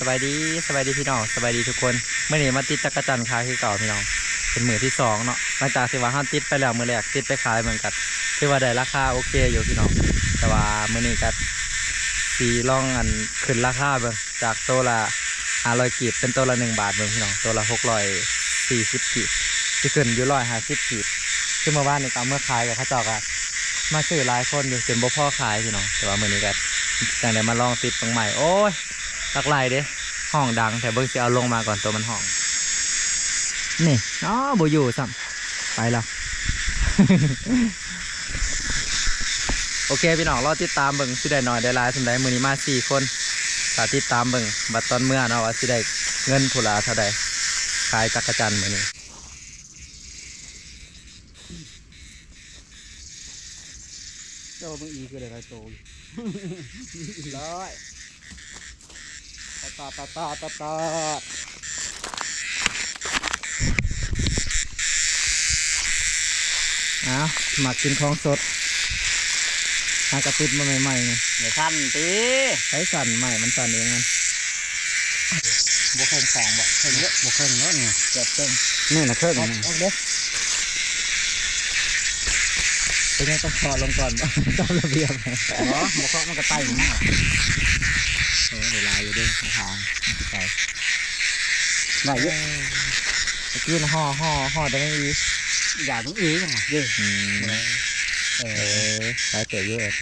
สบายดีสบายดีพี่น้องสบายดีทุกคนเมื่อนี้มาติดจักรจันทร์ขายคือเก่าพี่น้องเป็นมือที่สองเนาะหลังจากที่ว่าห้ามติดไปแล้วมือแรกติดไปขายเหมือนกันที่ว่าได้ราคาโอเคอยู่พี่น้องแต่ว่ามือนี้ก็สีล่องอันขึ้นราคาเบิ่งจากตัวละห้าร้อยกีบเป็นตัวละหนึ่งบาทเบิ่งพี่น้องตัวละหกร้อยสี่สิบกีบที่ขึ้นอยู่ร้อยห้าสิบกีบคือเมื่อวานนี่ก็เอาเมื่อขายกับเข้าเจอกอะมาซื้อหลายคนอยู่จนบ่พ่อขายพี่น้องแต่ว่ามือนี้ก็จังได้มาลองติดตรงใหม่โอ้ย ตักไลายเด้ห้องดัง แต่เบิ้งสิเอาลงมาก่อนตัวมันห้อง นี่อ๋อบอยู่ซ้ำไปแล้ว โอเคพี่น้องรอติดตามเบิ่งสิได้หน่อยได้ลายสันใดมือนี้มาสี่คนถ้าติดตามเบิ่งบัดตอนเมื่อเนาะว่าสิได้เงินผู้ละเท่าใดขายจักรจันมือนี้เจ้ามึงอีคืออะไรโตร้อย ตาตาตาตาตาตาอ้าวหมักกินของสดหากระติดมาใหม่ๆนี่อย่าสั้นตีใช้สั่นใหม่มันสั่นเองมันบุกเครื่องสองบ่เครื่องเยอะบุกเครื่องเยอะเนี่ยจับเต้นนี่นะเครื่องออกนี่ออกเด้อเป็นไงต้องถอดลงก่อนบ่ตามระเบียบอ๋อบุกเครื่องมันก็ไต่อยู่มา กโอ้เดี๋ยวลายอยู่ด้วยทางไปได้เยอะตะกี้นะห่อห่อห่อได้ไม่อีอย่ามึงอียังไงเยอะอืมเอเอออลายเตะเยอะเลย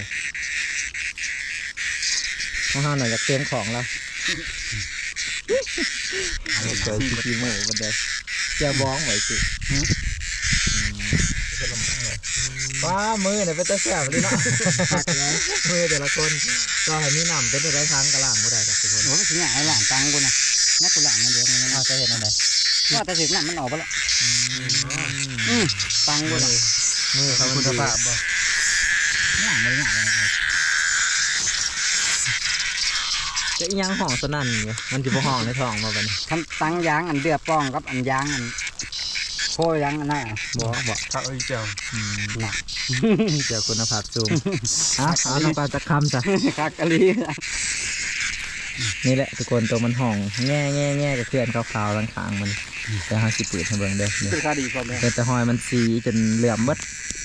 ข้างห้าหน่อยจะเตรียมของแล้วเจอชิคิโม่บันไดเจ้าบ้องไหวสิ ว้ามือเนี่ยเป็นตะแสบเลยเนาะหักเลยมือแต่ละคนก็ให้มีหนำเป็นได้ทั้งกระหล่างบ่ได้ดอกทุกคนโอ้ยถึงไหนหลังตังกูนะนักกูหลังเงินเดือนมันอ้าวจะเห็นอะไรว่าแต่ถึงนั่นมันออกไปแล้วอืมตังกูนะมือเขาคุณภาพบ่หลังไม่ได้หลังเลยจะอีหยังห้องสนั่นอยู่มันจะบ่ห้องในท้องมาบัดนี้ทำตังยางอันเดือป้องกับอันยางอัน โคยางอันนั้นบ่บ่ข้าวอีเจียวหนักเกี่ยวคุณภาพสูงอะเอาน้ำปลาจะคำจ้ะคักกะลีนี่แหละทุกคนตัวมันห่องแง่แง่แง่กับเพื่อนขาวๆลังคางมันจะหาสิปืดให้เบิ่งเด้อนี่คือคาดีก่อนเลยแต่แต่หอยมันสีจนเหลื่อมหมด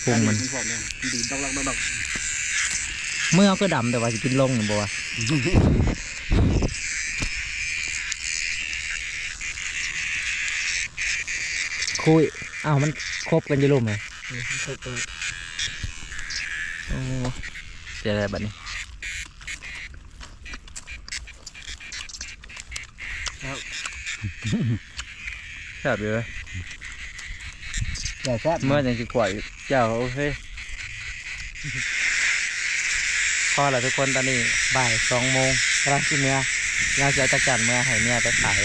พุงมันก่อนเลยดีต้องรักต้องรักเมื่อก็ดำแต่ว่าสิกินลงนี่บ่วะ คุยอ้าวมันคบกันอยู่ลุ่มไหมโอ้เสียอะไรบัดนี้แซ่บอยู่เลยอย่าแซ่บเมื่อยังสิกว่าอีกเจ้าโอเคพอแล้วทุกคนตอนนี้บ่ายสองโมงกำลังกินเนื้อยาจะจักจันเมื่อให้เมียไปขาย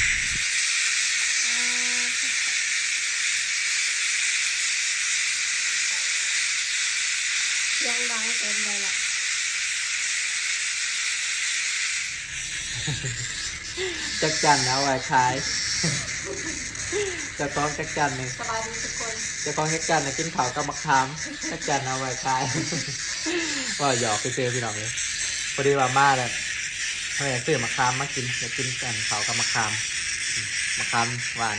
ยังดังเกินไปละจักจันเอาไว้ขายจะต้องจักจันหนึ่งสบายดีทุกคนจะต้องจักจันน่ะกินข้าวกับมะขามจักจันเอาไว้ขายว่าหยอกไปซื้อพี่น้องเลยพอดีว่ามาเนี่ยเขาอยากซื้อมะขามมากินอยากกินกันข้าวกับมะขามมะขามหวาน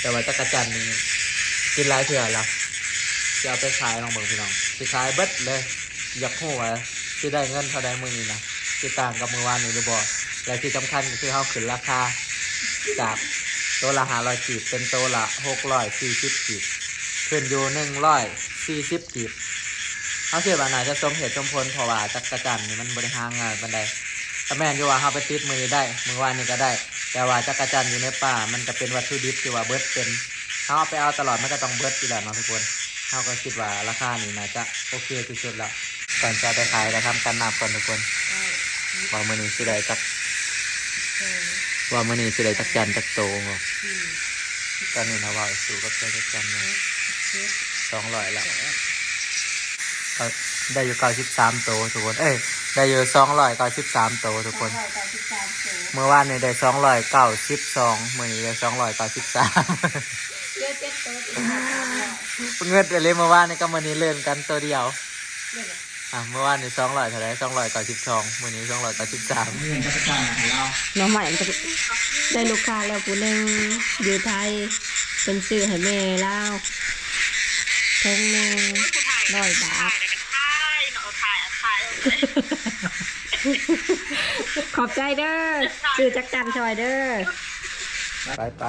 แต่ว่าจักรจันทร์นี่กินหลายเถื่อแล้ว จะเอาไปขายลองเบิ่งพี่น้องสิขายเบิดเลย อยากหัวาสิได้เงินเท่าใดมื้อนี้นะสิต่างกับมื้อวานนี้หรือบ่และที่สำคัญก็คือเฮาขึ้นราคาจากตัวละ500กีบเป็นตัวละ640กีบขึ้นอยู่140กีบเฮาเชื่อว่าน่าจะสมเหตุสมผลเพราะว่าจักรจันทร์นี่มันบ่ได้ห่างง่ายปานใดแต่แม่นอยู่ว่าเฮาไปติดมือได้ มือวานนี้ก็ได้ แต่ว่าจักรจันทร์อยู่ในป่า มันก็เป็นวัตถุดิบที่ว่าเบิดเป็นเขาเอาไปเอาตลอดมันก็ต้องเบิดอยู่แล้วเนะทุกคน เขาก็คิดว่าราคานี่น่าจะโอเคที่สุดแล้วก่อนจะไปขายเราทำกันนับก่อนทุกคนใช่ว่ามือนี้สิได้จักเออว่ามือนี้สิได้จักจันจักโตบ่สี่ตอนนี้นะว่าสู่กับใจจักจันเนี่ยเจ็ดสองร้อยละก็ได้อยู่เก้าสิบสามโตทุกคน เอ้ยได้อยู่สองร้อยเก้าสิบสามโตทุกคนสองร้อยแปดสิบสามโถเมื่อวานนี่ได้สองร้อยเก้าสิบสองมื่อนี้ได้สองร้อยเก้าสิบสาม เลือดเจ็ดโต๊ะอีกห้าร้อยเงินไปเลยเมื่อวานนี่ก็มื่อนี้เลื่อนกันตัวเดียวเดี๋ยวนะอะเมื่อวานนี้สองร้อยเท่าไหรสองร้อยเก้าสิบสองวันนี้สองร้อยเก้าสิบสามเงินจักรจันทร์ของเราน้องใหม่มันจะได้ลูกค้าแล้วผู้หนึ่งอยู่ไทยเป็นซื้อให้แม่เล่าทงหนึ่งร้อยบาทขอบใจเด้อซื้อจักจันชอยเด้อไปไป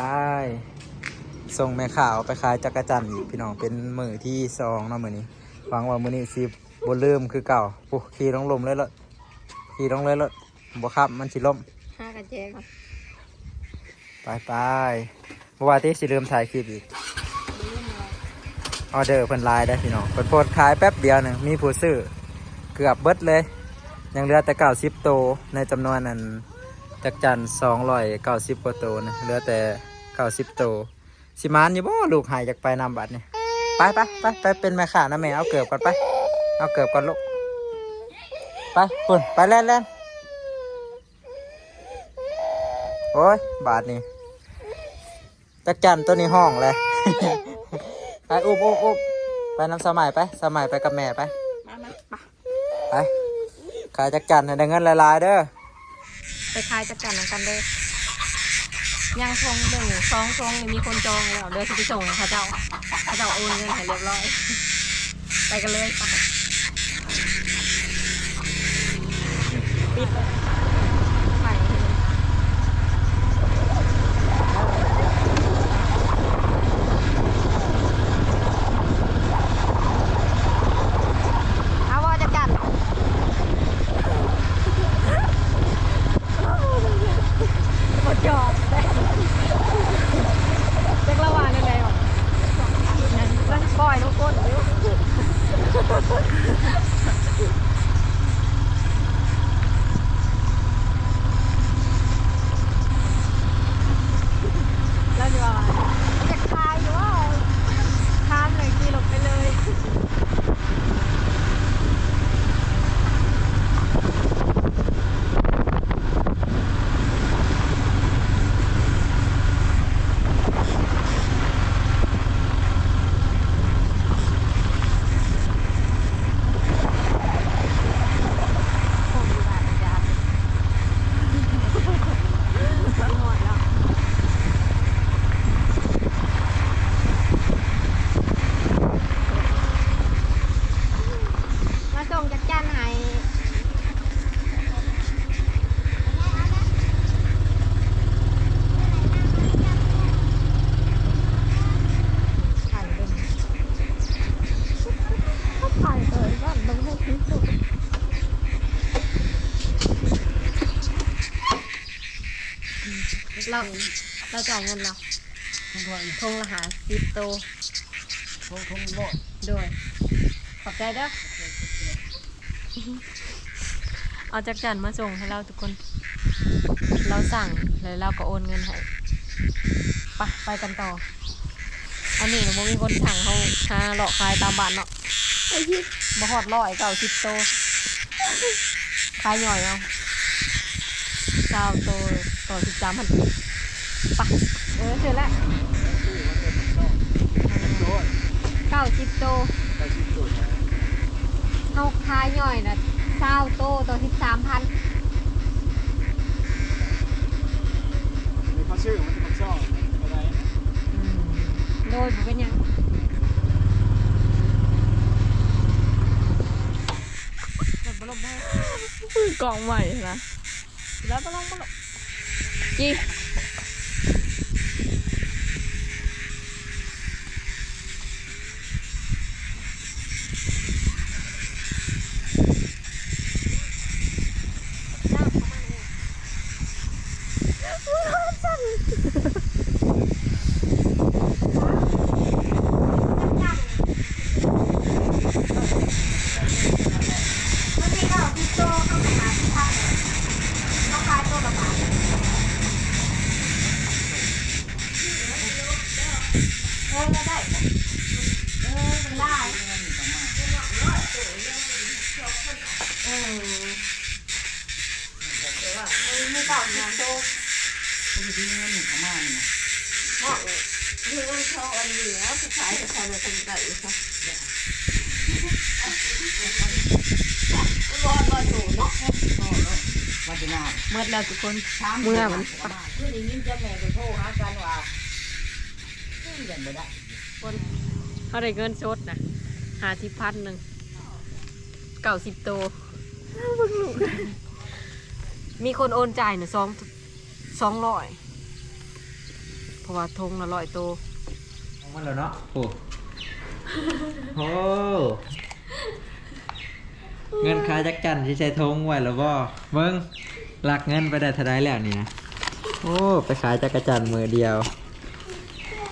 ส่งแม่ข่าวไปขายจักรจันทร์อีกพี่น้องเป็นมือที่สองเนาะมือนี้หวังว่ามือนี้สิบนลืมคือเก่าปุ๊ขี่ลงลมเลยเลยขี่ลงเลยเลยบ่ครับมันสิล่มห้ากันแจครับไปไปเมื่อวานที่สิลืมถ่ายคลิปอีกออเดอร์เพิ่นไลน์ได้พี่น้องเพิ่นโพสต์ขายแป๊บเดียวหนึ่งมีผู้ซื้อเกือบเบิดเลย ยังเหลือแต่เก้าสิบโตวในจำนวนนั้นจักจันสองร้อยเก้าสิบกว่าโตวนะเหลือแต่เก้าสิบโตว สิมานอยู่บ่ลูกหายจากไปนำบัตรเนี่ยไปไปไปไปเป็นแม่ค้านะแม่เอาเกือบก่อนไป เอาเกือบก่อนลูกไปปุ่นไปเล่นเล่นโอ้ยบาทนี่จักจันตัวนี้ห้องเลย ไปอุบอุบอุบไปน้ำสมัยไป สมัยไปกับแม่ไปมามามาไปขายจักจันให้ได้เงินหลายๆเด้อไปขายจักจันนำกันเด้อ ยังทงหนึ่งสองทงมีคนจองแล้วเดี๋ยวจะไปส่งเขาเจ้าเขาเจ้าโอนเงินให้เรียบร้อย ไปกันเลยไปปิดไปให้เลยเอาว่าจักจันหมดจอดได้เจ๊กละวานอะไรหรอนั่นนั่นปล่อยทุกคนเร็วแล้วจะว่าจะคายหรือว่าข้ามเลยขี่หลบไปเลย ผมอยู่บ้านอาจารย์หมดแล้วมาส่งจักจันให้ถ่ายเป็นถ่ายเลยว่ามันไม่คิดสุด เราเราจ่ายเงินเราทุ่งทวนทงละหาสิบโตวทุ่งทุ่งโลดด้วยขอบใจเด้อเอาจักจันมาส่งให้เราทุกคน เราสั่งแล้วเราก็โอนเงินให้ไปไปกันต่อ อันนี้นะบ่มีคนสั่งเขาหาเลาะขายตามบ้านเนาะบ่ฮอดร้อยเก้าสิบโตวขายหน่อยเอาเก้าโตว ต่อสิบสามพันกีบไปเออเสร็จแล้วโลดเก้าสิบโตไปชิ้นสุดเอาคายหน่อยนะเก้าโตต่อสิบสามพันมีเขาชื่อมันจะเป็นช่องอะไรโดยบ่เป็นหยังแบบบลมให้กล่องใหม่นะแล้วบลมบลมจี มั เขาไปที่เงินเขามานี่นะเหมาะคือว่าเขาอันเหลือสุดท้ายจะใช้ในคนไก่ค่ะร้อนร้อนอยู่เนาะวันที่หน้าเมื่อแล้วทุกคนช้างเมื่อมันคือได้ยินเจ้าแม่เป็นโทรหากันว่าเฮ้ยเดินบ่ได้คนเขาได้เงินสดนะหาที่พันหนึ่งเก่าสิบโตเบิ่งลูกมีคนโอนจ่ายเนี่ยสอง สองร้อยเพราะว่าทงละร้อยโตเอามันแล้วเนาะโอ้โหเงินค่าจักจันที่ใช้ทงไว้แล้วบ่เบิ้งหลักเงินไปได้เท่าไรแล้วนี่นะโอ้ไปขายจักรจันทร์มือเดียว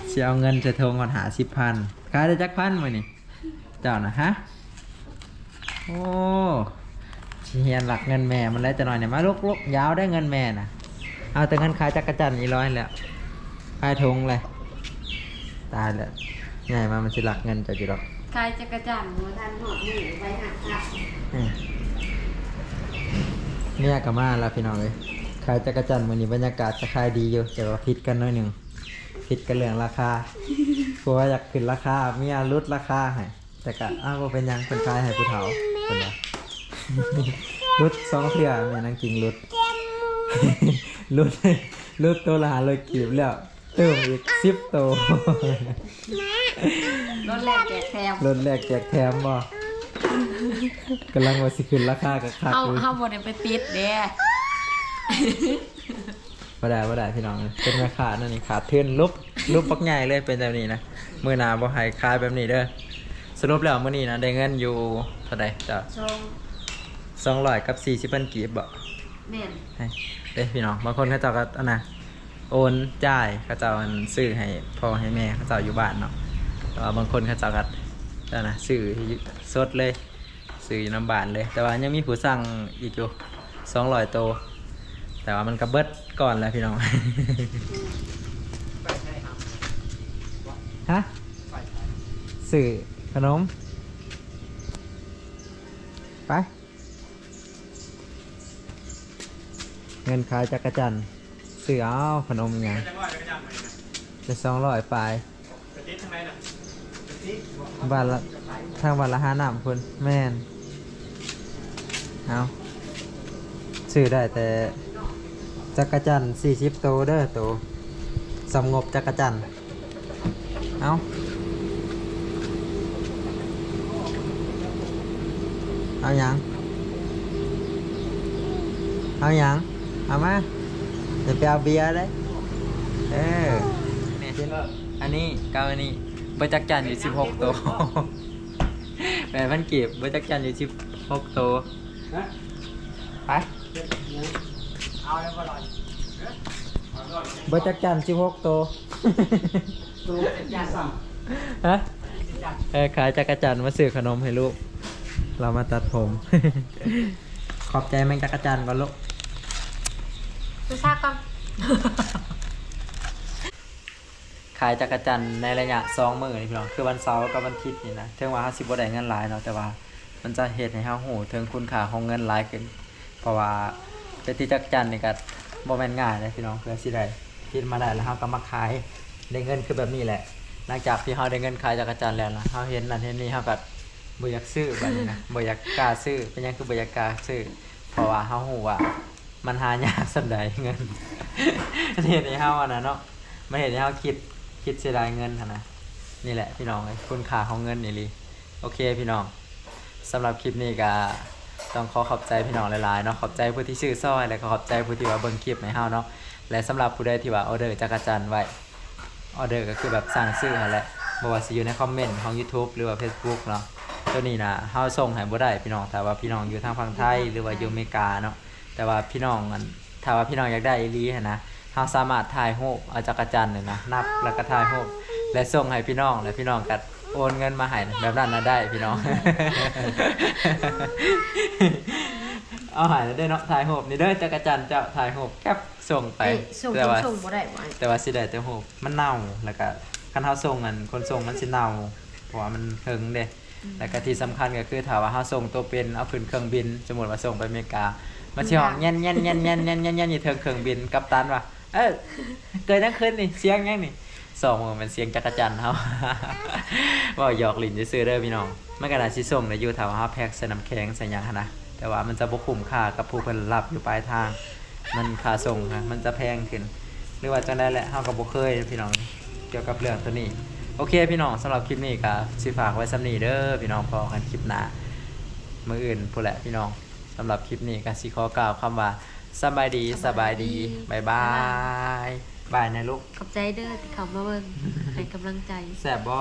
เสียเอาเงินใช้ทงก่อนหาสิบพันขายได้จักพันมานี่เจ้านะฮะโอ้สิเฮียนหลักเงินแม่มันแล้วจะหน่อยเนี่ยมาลุกลุกยาวได้เงินแม่นะ เอาแต่เงินขายจักรจันทร์นี่ร้อยแล้วขายทงเลยตายแล้วใหญ่มามันสิหลักเงินจะอยู่หรอกกายจักรจันทร์หัวทันหอดหนูไปหักหักอืมเนี่ยกับมาแล้วพี่น้องเลยขายจักรจันทร์มือนี้บรรยากาศจะขายดีอยู่แต่ว่าพิดกันหน้อยหนึ่งพิดกันเรื่องราคากลัวอยากขึ้นราคาเมียลดราคาให้แต่ก็อ้าวบ่เป็นหยังเป็นขายให้ผู้เฒ่าเป็นไงลดสองเทื่อแม่นางกิงลด ลดลดตัวละหาเลยกีบแล้ว เติมอีกสิบตัวรถแรกแจกแถมรถแรกแจกแถมบ่กำลังว่าสิขึ้นราคากับคักเอาเลยเอาบนไปติดเด้บ่ได้บ่ได้พี่น้องเป็นแม่ค้านั่นนี่ขาดทุนลุบลุบปักใหญ่เลยเป็นแบบนี้นะมือหนาบ่ให้ขายแบบนี้เด้อสรุปแล้วมื้อนี้นะได้เงินอยู่เท่าใดจ้ะชง200กับ40พันกีบบ่แม่น ให้ เด้พี่น้องบางคนเขาเจ้าก็อันนะโอนจ่ายเขาเจ้าอันซื้อให้พ่อให้แม่เขาเจ้าอยู่บ้านเนาะแต่ว่าบางคนเขาเจ้าก็นั่นนะซื้อสดเลยซื้ออยู่น้ำบ้านเลย แต่ว่ายังมีผู้สั่งอีกอยู่200โตวแต่ว่ามันก็เบิดก่อนแล้วพี่น้อง ฮะสื่อขนม ไป เงินขายจักรจันทร์สื่อเอาขนมอหย่างจะสองร้อยปลายวันละทางวันละห้าหนามคุณแม่นเอาซื้อได้แต่จักรจันสี่สิบโตวเด้อโตวสำงบจักรจันทร์เอาเอาหยังเอาหยัง เอามาเดี๋ยวไปเอาเบียร์เลยเออเนี่ยอันนี้เก้าอันนี้เบอร์จักจันอยู่สิบหกตัวแปดพันกีบเบอร์จักจันอยู่สิบหกตัวไปเอาแล้วก็รอเบอร์จักจันสิบหกตัวตัวเป็นยาสั่งฮะเออขายจักรจันทร์มาซื้อขนมให้ลูก เรามาตัดผม ขอบใจแมงจักรจันทร์ก่อนลูก ไปซากก่อนขายจักรจันทร์ในระยะสองมื้อนี่พี่น้องคือวันเสาร์กับวันอาทิตย์นี่นะถึงว่าเฮาสิบ่ได้เงินหลายเนาะแต่ว่ามันจะเฮ็ดให้เฮาฮู้ถึงคุณค่าของเงินหลายขึ้น เพราะว่าเป็นที่จักรจันทร์นี่ก็บ่แม่นง่ายเลยพี่น้องเพื่อสิได้คิดมาได้แล้วเฮาก็มาขายได้เงินคือแบบนี้แหละ หลังจากที่เฮาได้เงินขายจักรจันทร์แล้วนะเฮาเห็นนั่นเห็นนี่เฮาก็บ่อยากซื้อแบัดนี้นะบ่อยากกล้าซื้อเป็นหยังคือบ่อยากกล้าซื้อเพราะว่าเฮาฮู้ว่า มันหายากส่ำใดเงินเฮ็ดให้เฮาอันนั้นเนาะมันเฮ็ดให้เฮาคิดคิดเสียดายเงินหั่นนะนี่แหละพี่น้องเอ้คุณค่าของเงินนี่ลีโอเคพี่น้องสำหรับคลิปนี้ก็ต้องขอขอบใจพี่น้องหลายๆเนาะขอบใจผู้ที่ซื้อซอยและก็ขอบใจผู้ที่ว่าเบิ่งคลิปให้เฮาเนาะและสำหรับผู้ใดที่ว่าออเดอร์จักรจันทร์ไว้ออเดอร์ก็คือแบบสั่งซื้อนั่นแหละบ่ว่าสิอยู่ในคอมเมนต์ของ YouTube หรือว่า Facebook เนาะตัวนี้นะเฮาส่งให้บ่ได้พี่น้องแต่ว่าพี่น้องอยู่ทางฝั่งไทยหรือว่าอยู่อเมริกาเนาะ แต่ว่าพี่น้องอันถ้าว่าพี่น้องอยากได้อีหลีหันนะเฮาสามารถถ่ายรูปเอาจักรจันทร์นี่นะนับแล้วก็ถ่ายรูปและส่งให้พี่น้องแล้วพี่น้องก็โอนเงินมาให้แบบนั้นน่ะได้พี่น้อง เอาใหายแล้วได้เนาะถ่ายรูปนี่เด้อจักรจันทร์เจ้าถ่ายรูปแคปส่งไป เอ้ยส่งแต่ส่งว่า ส่งบ่ได้บ่แต่ว่าสิได้แต่โหกมันเน่าแล้วก็คันเฮาส่งอันคนส่งมันสิเน่าเพราะว่ามันเฮิงเด้แล้วก็ที่สำคัญก็คือถ้าว่าเฮาส่งตัวเป็นเอาขึ้นเครื่องบินสมมุติว่าส่งไปอเมริกา มันสิฮ้องแย่นแย่นแย่นแย่นแย่นแย่นแย่นอยู่เทิงเครื่องบินกัปตันว่าเอ้ยเกิดจังขึ้นนี่เสียงยังนี่สองมือมันเสียงจักรจันทร์เฮาว่าหยอกลิ้นซื่อๆเด้อพี่น้องมันก็น่าสิส่งได้อยู่ถ้าว่าเฮาแพ็คใส่น้ำแข็งใส่หยังหันนะแต่ว่ามันจะบ่คุ้มค่ากับผู้เพิ่นรับอยู่ปลายทาง มันค่าส่งค่ะมันจะแพงขึ้น หรือว่าจังได๋แหละเฮาก็บ่เคยพี่น้องเกี่ยวกับเรื่องตัวนี้โอเคพี่น้องสำหรับคลิปนี้ก็สิฝากไว้ซ้ำนี้เด้อพี่น้องพอกันคลิปหน้ามื้ออื่นพู้นแหละพี่น้อง สำหรับคลิปนี้ก็สิขอกล่าวคำว่าสบายดีสบายดีบ๊ายบายบายนะลูก ขอบใจเด้อที่เขามาเบิ่งให้กำลังใจแซ่บบ่